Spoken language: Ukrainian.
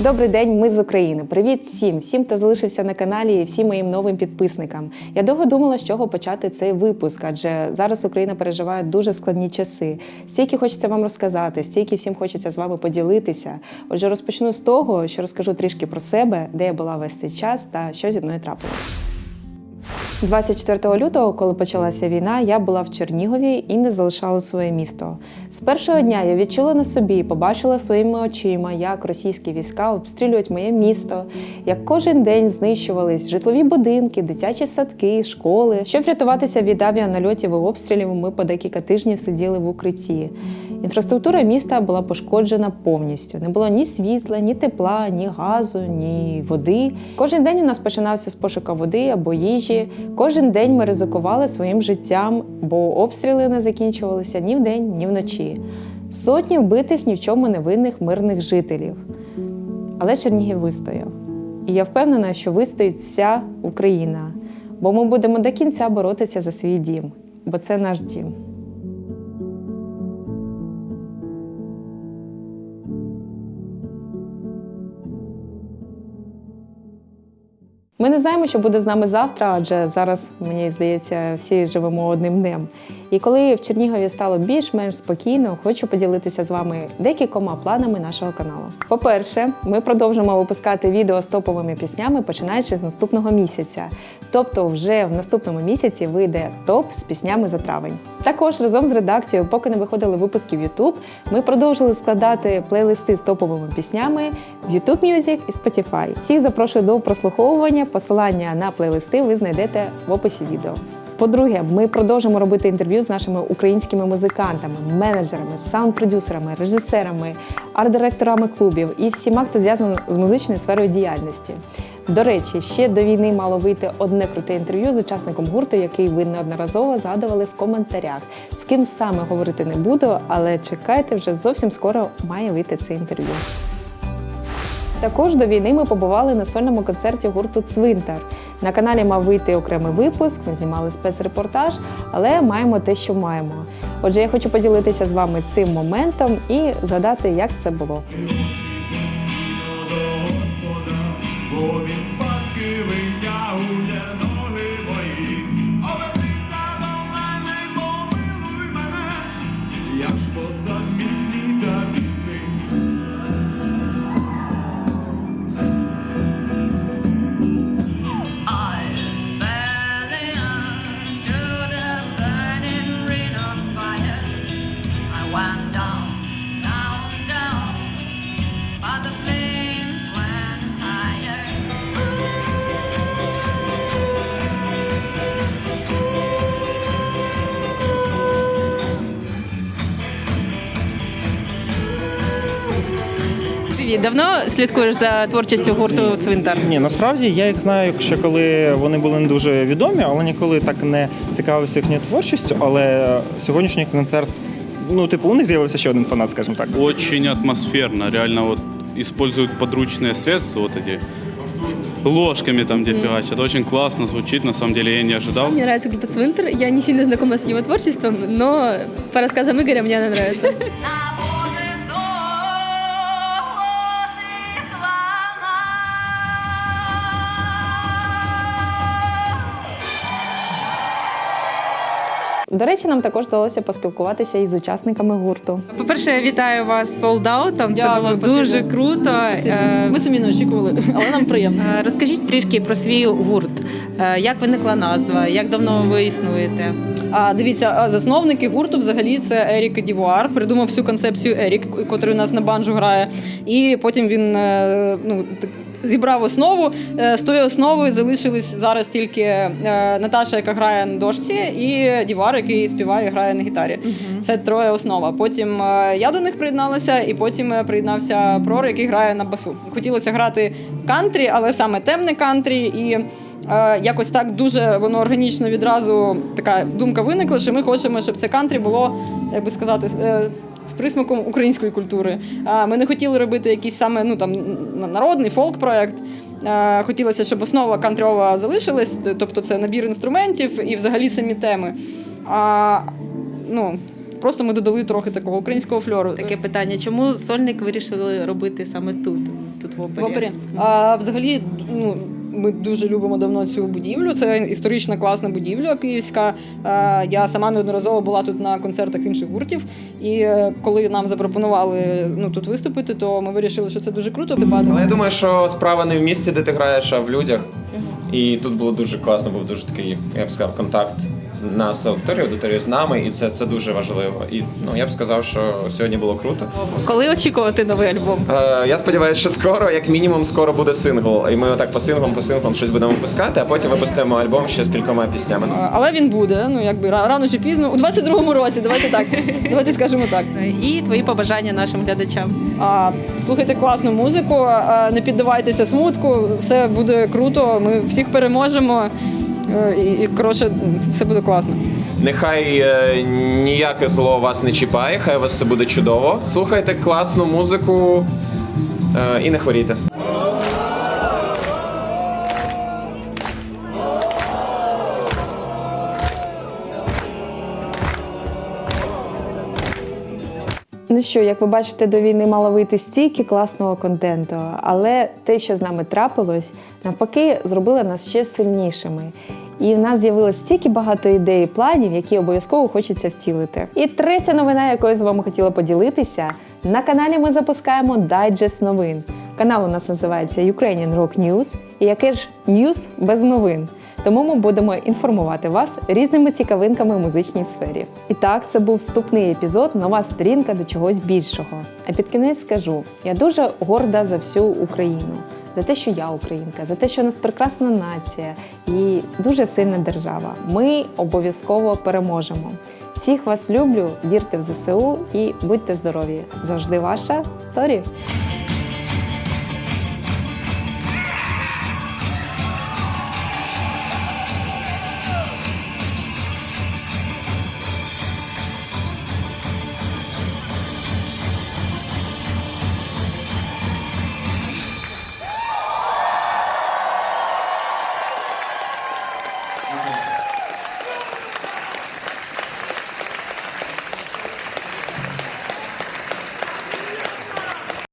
Добрий день, ми з України. Привіт всім, всім, хто залишився на каналі, і всім моїм новим підписникам. Я довго думала, з чого почати цей випуск, адже зараз Україна переживає дуже складні часи. Стільки хочеться вам розказати, стільки всім хочеться з вами поділитися. Отже, розпочну з того, що розкажу трішки про себе, де я була весь цей час та що зі мною трапилось. 24 лютого, коли почалася війна, я була в Чернігові і не залишала своє місто. З першого дня я відчула на собі, побачила своїми очима, як російські війська обстрілюють моє місто, як кожен день знищувались житлові будинки, дитячі садки, школи. Щоб врятуватися від авіанальотів і обстрілів, ми по декілька тижнів сиділи в укритті. Інфраструктура міста була пошкоджена повністю. Не було ні світла, ні тепла, ні газу, ні води. Кожен день у нас починався з пошуку води або їжі. Кожен день ми ризикували своїм життям, бо обстріли не закінчувалися ні вдень, ні вночі. Сотні вбитих ні в чому не винних мирних жителів. Але Чернігів вистояв. І я впевнена, що вистоїть вся Україна, бо ми будемо до кінця боротися за свій дім, бо це наш дім. Ми не знаємо, що буде з нами завтра, адже зараз, мені здається, всі живемо одним днем. І коли в Чернігові стало більш-менш спокійно, хочу поділитися з вами декількома планами нашого каналу. По-перше, ми продовжимо випускати відео з топовими піснями, починаючи з наступного місяця. Тобто, вже в наступному місяці вийде топ з піснями за травень. Також разом з редакцією, поки не виходили випуски в YouTube, ми продовжили складати плейлисти з топовими піснями в YouTube Music і Spotify. Всіх запрошую до прослуховування. Посилання на плейлисти ви знайдете в описі відео. По-друге, ми продовжимо робити інтерв'ю з нашими українськими музикантами, менеджерами, саунд-продюсерами, режисерами, арт-директорами клубів і всіма, хто зв'язаний з музичною сферою діяльності. До речі, ще до війни мало вийти одне круте інтерв'ю з учасником гурту, який ви неодноразово згадували в коментарях. З ким саме говорити не буду, але чекайте, вже зовсім скоро має вийти це інтерв'ю. Також до війни ми побували на сольному концерті гурту Цвинтар. На каналі мав вийти окремий випуск, ми знімали спецрепортаж, але маємо те, що маємо. Отже, я хочу поділитися з вами цим моментом і згадати, як це було. Привіт, давно слідкуєш за творчістю гурту Цвинтар? Ні, насправді я їх знаю, ще коли вони були не дуже відомі, але ніколи так не цікавився їхньою творчістю. Але сьогоднішній концерт, ну, типу, у них з'явився ще один фанат, скажімо так. Очень атмосферно, реально вот используют подручные средства, вот эти ложками там где фигачат. Очень классно звучит, на самом деле я не ожидал. Мне нравится группа Цвинтер. Я не сильно знакома с его творчеством, но по рассказам Игоря мне она нравится. До речі, нам також вдалося поспілкуватися із учасниками гурту. По-перше, я вітаю вас з солдаутом. Це Дякую, було спасибо. дуже круто. Е, Ми самі не очікували, але нам приємно. е, Розкажіть трішки про свій гурт. Е, Як виникла назва? Як давно ви існуєте? А дивіться, а засновники гурту взагалі це Ерік Дівуар. Придумав всю концепцію Ерік, який у нас на банджу грає. І потім він е, ну. так, Зібрав основу Е, з тої основи залишились зараз тільки е, Наташа, яка грає на дошці, і Дівар, який співає і грає на гітарі. Це троє основа. Потім е, я до них приєдналася, і потім приєднався Прор, який грає на басу. Хотілося грати кантрі, але саме темне кантрі. І якось так дуже воно органічно відразу така думка виникла, що ми хочемо, щоб це кантрі було, як би сказати, з присмаком української культури. Ми не хотіли робити якийсь саме ну там народний фолк-проект. Хотілося, щоб основа кантрьова залишилась, тобто це набір інструментів і взагалі самі теми. А, ну, просто ми додали трохи такого українського фльору. Таке питання: чому сольник вирішили робити саме тут, тут в опері? В опері. А взагалі, ну. Ми дуже любимо давно цю будівлю. Це історична класна будівля київська. Е, Я сама неодноразово була тут на концертах інших гуртів. І е, коли нам запропонували ну тут виступити, то ми вирішили, що це дуже круто. Але я думаю, що справа не в місці, де ти граєш, а в людях. І тут було дуже класно, був дуже такий, я б сказав, контакт нас з аудиторією, аудиторією з нами, і це, це дуже важливо. І ну я б сказав, що сьогодні було круто. Коли очікувати новий альбом? Е, я сподіваюся, що скоро, як мінімум, скоро буде сингл. І ми отак по синглам, по синглам щось будемо випускати, а потім випустимо альбом ще з кількома піснями. Е, Але він буде. Ну якби ра- рано чи пізно, у 22-му році. Давайте так. Давайте скажемо так. І твої побажання нашим глядачам. А, слухайте класну музику, а, не піддавайтеся смутку, все буде круто. Ми всіх переможемо. І, і коротше, все буде класно. Нехай е, ніяке зло вас не чіпає, хай у вас все буде чудово. Слухайте класну музику е, і не хворійте. Ну що, як ви бачите, до війни мало вийти стільки класного контенту, але те, що з нами трапилось, навпаки, зробило нас ще сильнішими. І в нас з'явилось стільки багато ідей і планів, які обов'язково хочеться втілити. І третя новина, якою з вами хотіла поділитися, на каналі ми запускаємо дайджест новин. Канал у нас називається Ukrainian Rock News. І яке ж ньюс без новин? Тому ми будемо інформувати вас різними цікавинками в музичній сфері. І так, це був вступний епізод, нова сторінка до чогось більшого. А під кінець скажу: я дуже горда за всю Україну, за те, що я українка, за те, що у нас прекрасна нація і дуже сильна держава. Ми обов'язково переможемо. Всіх вас люблю, вірте в ЗСУ і будьте здорові! Завжди ваша Торі!